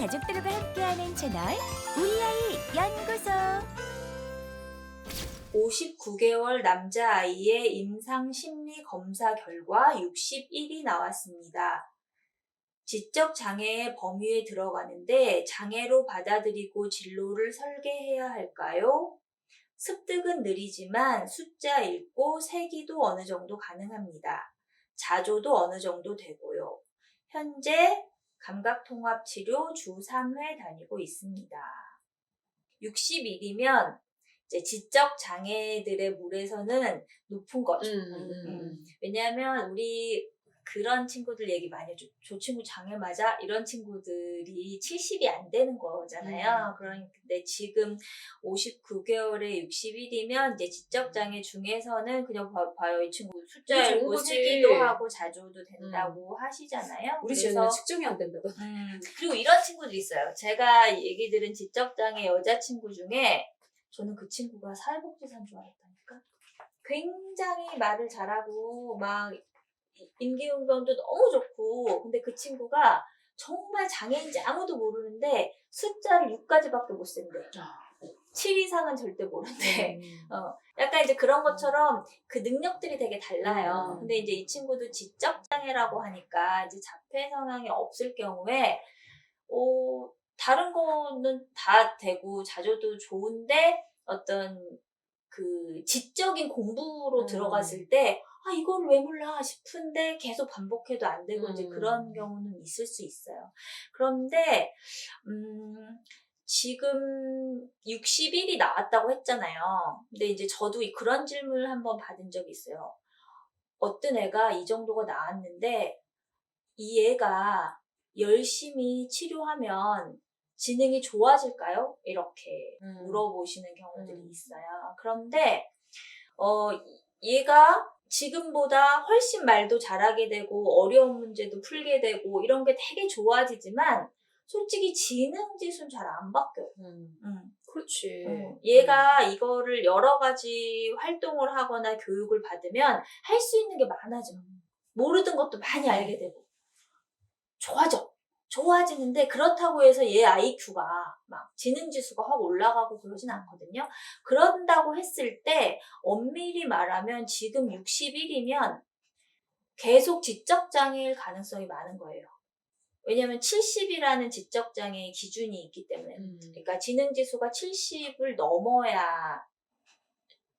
가족들과 함께하는 채널 우리 아이 연구소 59개월 남자아이의 임상 심리 검사 결과 61이 나왔습니다. 지적 장애의 범위에 들어가는데 장애로 받아들이고 진로를 설계해야 할까요? 습득은 느리지만 숫자 읽고 세기도 어느 정도 가능합니다. 자조도 어느 정도 되고요. 현재 감각통합치료 주 3회 다니고 있습니다. 60일이면 이제 지적 장애들의 물에서는 높은 거죠. 음. 왜냐하면 우리 그런 친구들 얘기 많이 해줘. 저 친구 장애 맞아? 이런 친구들이 70이 안 되는 거잖아요. 음. 그런데 지금 59개월에 60일이면 이제 지적 장애 중에서는 그냥 봐- 봐요. 이 친구 숫자 그게 좋은 읽고 거지. 쓰기도 하고 자조도 된다고 하시잖아요. 우리 집에는 측정이 안 된다던. 음, 그리고 이런 친구도 있어요. 제가 얘기 들은 지적 장애 여자 친구 중에 저는 그 친구가 사회복지사인 줄 알았다니까. 굉장히 말을 잘하고 막 임기응변도 너무 좋고 근데 그 친구가 정말 장애인지 아무도 모르는데 숫자를 6까지밖에 못 쓴대. 7 이상은 절대 모른대. 음. 어, 약간 이제 그런 것처럼 그 능력들이 되게 달라요. 음. 근데 이제 이 친구도 지적 장애라고 하니까 이제 자폐 성향이 없을 경우에 어, 다른 거는 다 되고 자조도 좋은데 어떤 그 지적인 공부로 음. 들어갔을 때 아, 이걸 왜 몰라 싶은데 계속 반복해도 안 되고 이제 음. 그런 경우는 있을 수 있어요. 그런데, 음, 지금 60일이 나왔다고 했잖아요. 근데 이제 저도 이- 그런 질문을 한번 받은 적이 있어요. 어떤 애가 이 정도가 나왔는데, 이 애가 열심히 치료하면 지능이 좋아질까요? 이렇게 음. 물어보시는 경우들이 음. 있어요. 그런데, 어, 얘가 지금보다 훨씬 말도 잘하게 되고, 어려운 문제도 풀게 되고, 이런 게 되게 좋아지지만, 솔직히 지능 지수는 잘 안 바뀌어요. 음. 음. 그렇지. 음, 얘가 이거를 여러 가지 활동을 하거나 교육을 받으면 할 수 있는 게 많아져. 모르던 것도 많이 알게 되고. 좋아져. 좋아지는데 그렇다고 해서 얘 IQ가 막 지능 지수가 확 올라가고 그러진 않거든요. 그런다고 했을 때 엄밀히 말하면 지금 61이면 계속 지적 장애일 가능성이 많은 거예요. 왜냐하면 70이라는 지적 장애의 기준이 있기 때문에 음. 그러니까 지능 지수가 70을 넘어야 지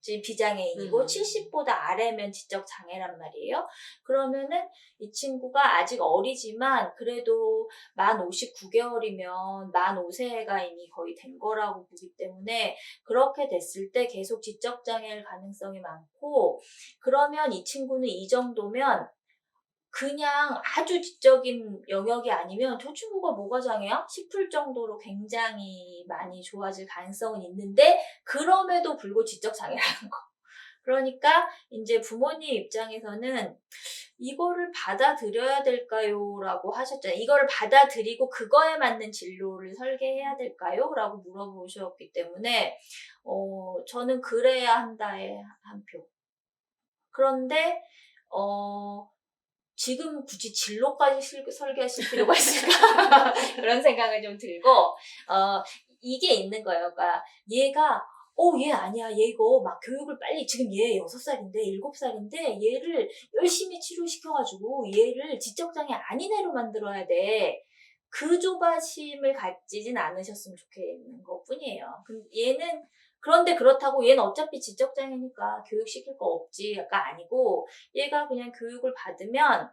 비장애인이고 음. 70보다 아래면 지적 장애란 말이에요. 그러면은 이 친구가 아직 어리지만 그래도 만 59개월이면 만 5세가 이미 거의 된 거라고 보기 때문에 그렇게 됐을 때 계속 지적 장애일 가능성이 많고 그러면 이 친구는 이 정도면 그냥 아주 지적인 영역이 아니면 저 친구가 뭐가 장애야? 싶을 정도로 굉장히 많이 좋아질 가능성은 있는데 그럼에도 불구하고 지적 장애라는 거. 그러니까 이제 부모님 입장에서는 이거를 받아들여야 될까요? 라고 하셨잖아요. 이거를 받아들이고 그거에 맞는 진로를 설계해야 될까요? 라고 물어보셨기 때문에 어, 저는 그래야 한다에 한 표. 그런데 어, 지금 굳이 진로까지 실- 설계하실 필요가 있을까? 그런 생각을 좀 들고, 어, 이게 있는 거예요. 그러니까 얘가, 어, 얘 아니야. 얘 이거 막 교육을 빨리, 지금 얘 6살인데, 7살인데, 얘를 열심히 치료시켜가지고, 얘를 지적장애 아닌 애로 만들어야 돼. 그 조바심을 가지진 않으셨으면 좋겠는 것 뿐이에요. 얘는, 그런데 그렇다고 얘는 어차피 지적장애니까 교육시킬 거 없지. 약간 아니고, 얘가 그냥 교육을 받으면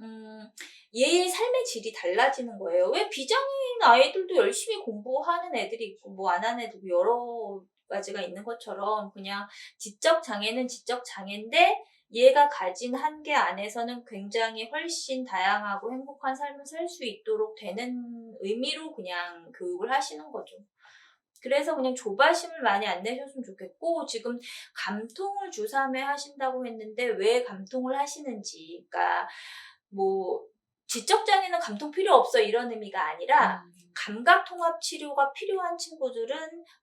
음, 얘의 삶의 질이 달라지는 거예요. 왜 비장애인 아이들도 열심히 공부하는 애들이 있고 뭐 안 하는 애들도 여러 가지가 있는 것처럼 그냥 지적 장애는 지적 장애인데 얘가 가진 한계 안에서는 굉장히 훨씬 다양하고 행복한 삶을 살 수 있도록 되는 의미로 그냥 교육을 하시는 거죠. 그래서 그냥 조바심을 많이 안 내셨으면 좋겠고, 지금 감통을 주3회 하신다고 했는데, 왜 감통을 하시는지. 그러니까, 뭐, 지적 장애는 감통 필요 없어 이런 의미가 아니라 음. 감각 통합 치료가 필요한 친구들은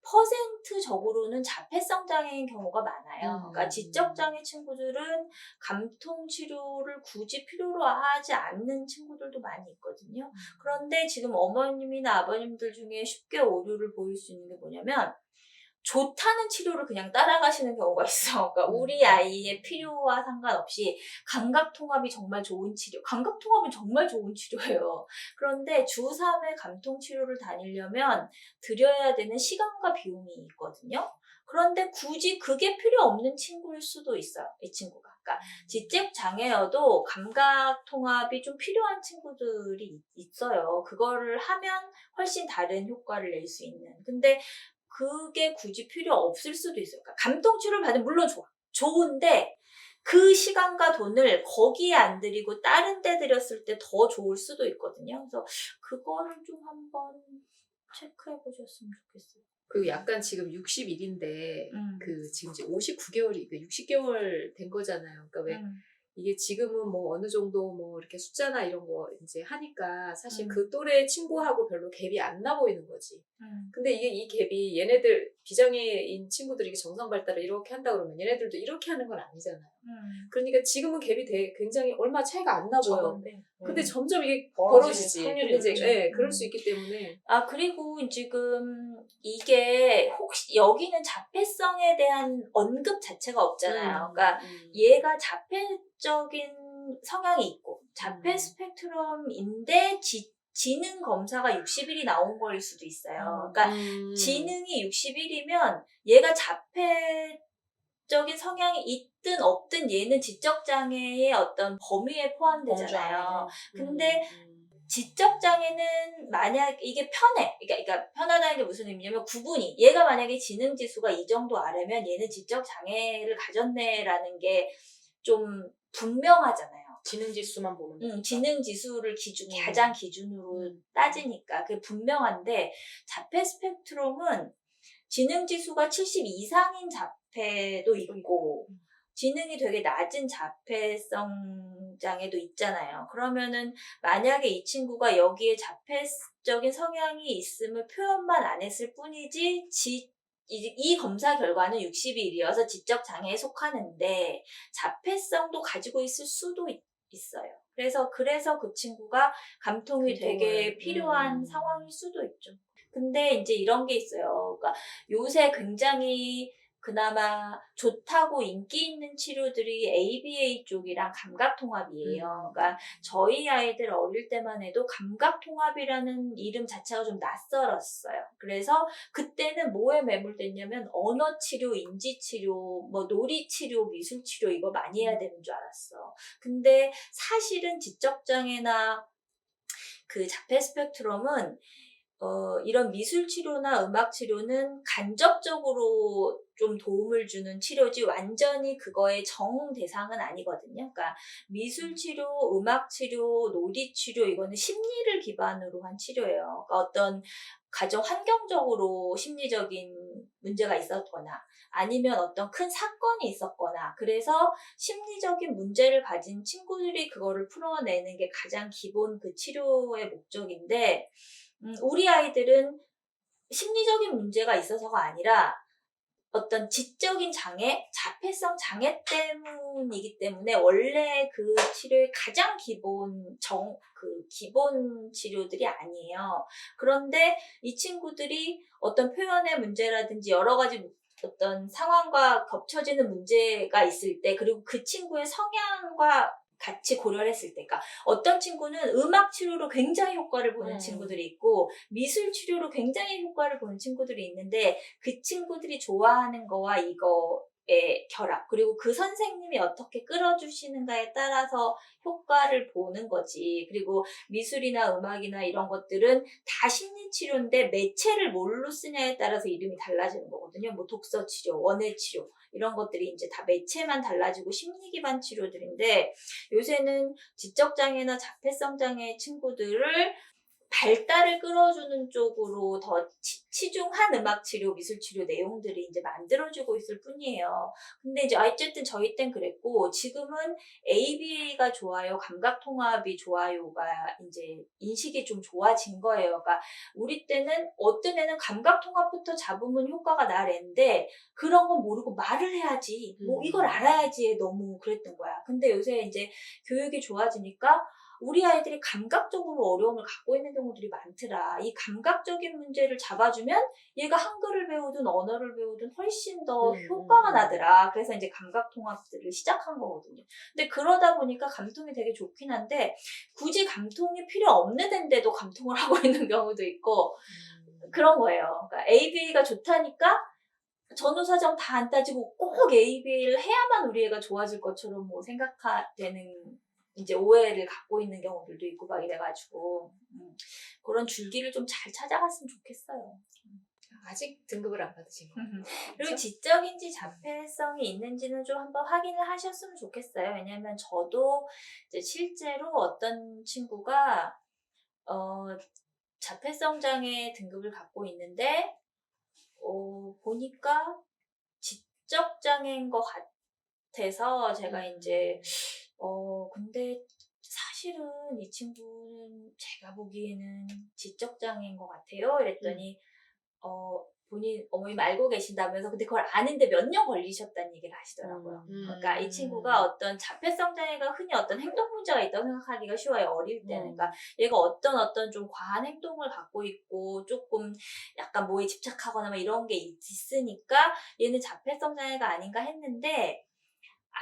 퍼센트적으로는 자폐성 장애인 경우가 많아요. 음. 그러니까 지적 장애 친구들은 감통 치료를 굳이 필요로 하지 않는 친구들도 많이 있거든요. 그런데 지금 어머님이나 아버님들 중에 쉽게 오류를 보일 수 있는 게 뭐냐면 좋다는 치료를 그냥 따라가시는 경우가 있어. 그러니까 음. 우리 아이의 필요와 상관없이 감각 통합이 정말 좋은 치료. 감각 통합은 정말 좋은 치료예요. 그런데 주 3회 감통 치료를 다니려면 들여야 되는 시간과 비용이 있거든요. 그런데 굳이 그게 필요 없는 친구일 수도 있어요. 이 친구가. 그러니까 지적 장애여도 감각 통합이 좀 필요한 친구들이 있- 있어요. 그거를 하면 훨씬 다른 효과를 낼 수 있는. 근데 그게 굳이 필요 없을 수도 있어요. 그러니까 감통 치료를 받으면 물론 좋아. 좋은데 그 시간과 돈을 거기에 안 들이고 다른 데 들였을 때 더 좋을 수도 있거든요. 그래서 그거를 좀 한번 체크해 보셨으면 좋겠어요. 그리고 약간 지금 60일인데 음. 그 지금 이제 59개월이 그 60개월 된 거잖아요. 그러니까 왜 음. 이게 지금은 뭐 어느 정도 뭐 이렇게 숫자나 이런 거 이제 하니까 사실 음. 그 또래 친구하고 별로 갭이 안 나 보이는 거지. 음. 근데 이게 이 갭이 얘네들 비장애인 친구들이 정상 발달을 이렇게 한다 그러면 얘네들도 이렇게 하는 건 아니잖아요. 음. 그러니까 지금은 갭이 되게 굉장히 얼마 차이가 안 나 보여. 근데 음. 점점 이게 벌어지지. 근데 이제. 예, 그럴 음. 수 있기 때문에 아, 그리고 지금 이게 혹시 여기는 자폐성에 대한 언급 자체가 없잖아요. 그러니까 음. 얘가 자폐적인 성향이 있고 자폐 음. 스펙트럼인데 지, 지능 검사가 60일이 나온 거일 수도 있어요. 그러니까 음. 지능이 60일이면 얘가 자폐적인 성향이 있든 없든 얘는 지적 장애의 어떤 범위에 포함되잖아요. 근데 음. 지적 장애는 만약 이게 편해, 그러니까, 그러니까 편하다는 게 무슨 의미냐면 구분이 얘가 만약에 지능 지수가 이 정도 아래면 얘는 지적 장애를 가졌네라는 게 좀 분명하잖아요. 지능 지수만 보면 음, 지능 지수를 기준 음. 가장 기준으로 음. 따지니까 그게 분명한데 자폐 스펙트럼은 지능 지수가 70 이상인 자폐도 있고 지능이 되게 낮은 자폐성 장애도 있잖아요. 그러면은 만약에 이 친구가 여기에 자폐적인 성향이 있음을 표현만 안 했을 뿐이지 지, 이, 이 검사 결과는 60일이어서 지적 장애에 속하는데 자폐성도 가지고 있을 수도 있, 있어요. 그래서 그래서 그 친구가 감통이 되게 감통을, 필요한 음. 상황일 수도 있죠. 근데 이제 이런 게 있어요. 그러니까 요새 굉장히 그나마 좋다고 인기 있는 치료들이 ABA 쪽이랑 감각통합이에요. 음. 그러니까 저희 아이들 어릴 때만 해도 감각통합이라는 이름 자체가 좀 낯설었어요. 그래서 그때는 뭐에 매몰됐냐면 언어치료, 인지치료, 뭐 놀이치료, 미술치료 이거 많이 해야 되는 줄 알았어. 근데 사실은 지적장애나 그 자폐 스펙트럼은 어, 이런 미술 치료나 음악 치료는 간접적으로 좀 도움을 주는 치료지 완전히 그거의 정 대상은 아니거든요. 그러니까 미술 치료, 음악 치료, 놀이 치료 이거는 심리를 기반으로 한 치료예요. 그러니까 어떤 가정 환경적으로 심리적인 문제가 있었거나 아니면 어떤 큰 사건이 있었거나 그래서 심리적인 문제를 가진 친구들이 그거를 풀어내는 게 가장 기본 그 치료의 목적인데 음, 우리 아이들은 심리적인 문제가 있어서가 아니라 어떤 지적인 장애, 자폐성 장애 때문이기 때문에 원래 그 치료의 가장 기본 정, 그 기본 치료들이 아니에요. 그런데 이 친구들이 어떤 표현의 문제라든지 여러 가지 어떤 상황과 겹쳐지는 문제가 있을 때, 그리고 그 친구의 성향과 같이 고려를 했을 때, 그러니까 어떤 친구는 음악 치료로 굉장히 효과를 보는 음. 친구들이 있고, 미술 치료로 굉장히 효과를 보는 친구들이 있는데, 그 친구들이 좋아하는 거와 이거 의 결합, 그리고 그 선생님이 어떻게 끌어주시는가에 따라서 효과를 보는 거지. 그리고 미술이나 음악이나 이런 것들은 다 심리치료인데 매체를 뭘로 쓰냐에 따라서 이름이 달라지는 거거든요. 뭐 독서 치료, 원예 치료 이런 것들이 이제 다 매체만 달라지고 심리 기반 치료들인데 요새는 지적 장애나 자폐성 장애 친구들을 발달을 끌어주는 쪽으로 더 치, 치중한 음악 치료, 미술 치료 내용들이 이제 만들어지고 있을 뿐이에요. 근데 이제 어쨌든 저희 땐 그랬고 지금은 ABA가 좋아요, 감각 통합이 좋아요가 이제 인식이 좀 좋아진 거예요. 그러니까 우리 때는 어떤 애는 감각 통합부터 잡으면 효과가 나랬는데 그런 건 모르고 말을 해야지, 뭐 음. 이걸 알아야지 너무 그랬던 거야. 근데 요새 이제 교육이 좋아지니까 우리 아이들이 감각적으로 어려움을 갖고 있는 경우들이 많더라. 이 감각적인 문제를 잡아주면 얘가 한글을 배우든 언어를 배우든 훨씬 더 음, 효과가 음. 나더라. 그래서 이제 감각 통합들을 시작한 거거든요. 근데 그러다 보니까 감통이 되게 좋긴 한데 굳이 감통이 필요 없는 데인데도 감통을 하고 있는 경우도 있고 음. 그런 거예요. 그러니까 ABA가 좋다니까 전후 사정 다 안 따지고 꼭 ABA를 해야만 우리 애가 좋아질 것처럼 뭐 생각되는 이제 오해를 갖고 있는 경우들도 있고 막 이래가지고 음, 그런 줄기를 좀 잘 찾아갔으면 좋겠어요. 아직 등급을 안 받으신 거예요. 그리고 그렇죠? 지적인지 자폐성이 있는지는 좀 한번 확인을 하셨으면 좋겠어요. 왜냐하면 저도 이제 실제로 어떤 친구가 어, 자폐성 장애 등급을 갖고 있는데 어, 보니까 지적 장애인 것 같아서 제가 음. 이제 어 근데 사실은 이 친구는 제가 보기에는 지적 장애인 것 같아요. 이랬더니 어 본인 어머님 알고 계신다면서 근데 그걸 아는데 몇 년 걸리셨다는 얘기를 하시더라고요. 음. 그러니까 이 친구가 어떤 자폐성 장애가 흔히 어떤 행동 문제가 있다고 생각하기가 쉬워요. 어릴 때는. 음. 그러니까 얘가 어떤 어떤 좀 과한 행동을 갖고 있고 조금 약간 뭐에 집착하거나 막 이런 게 있- 있으니까 얘는 자폐성 장애가 아닌가 했는데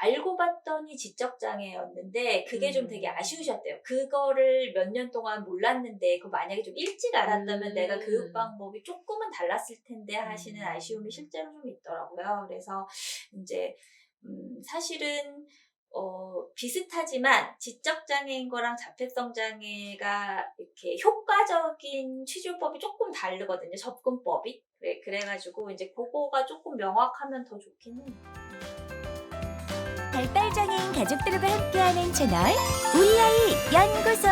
알고 봤더니 지적 장애였는데 그게 좀 되게 음. 아쉬우셨대요. 그거를 몇 년 동안 몰랐는데 그 만약에 좀 일찍 알았다면 음. 내가 교육 방법이 조금은 달랐을 텐데 하시는 음. 아쉬움이 실제로 좀 있더라고요. 그래서 이제 음, 사실은 어, 비슷하지만 지적 장애인 거랑 자폐성 장애가 이렇게 효과적인 치료법이 조금 다르거든요. 접근법이. 그래, 그래가지고 이제 그거가 조금 명확하면 더 좋긴 해요. 발달장애인 가족들과 함께하는 채널 우리 아이 연구소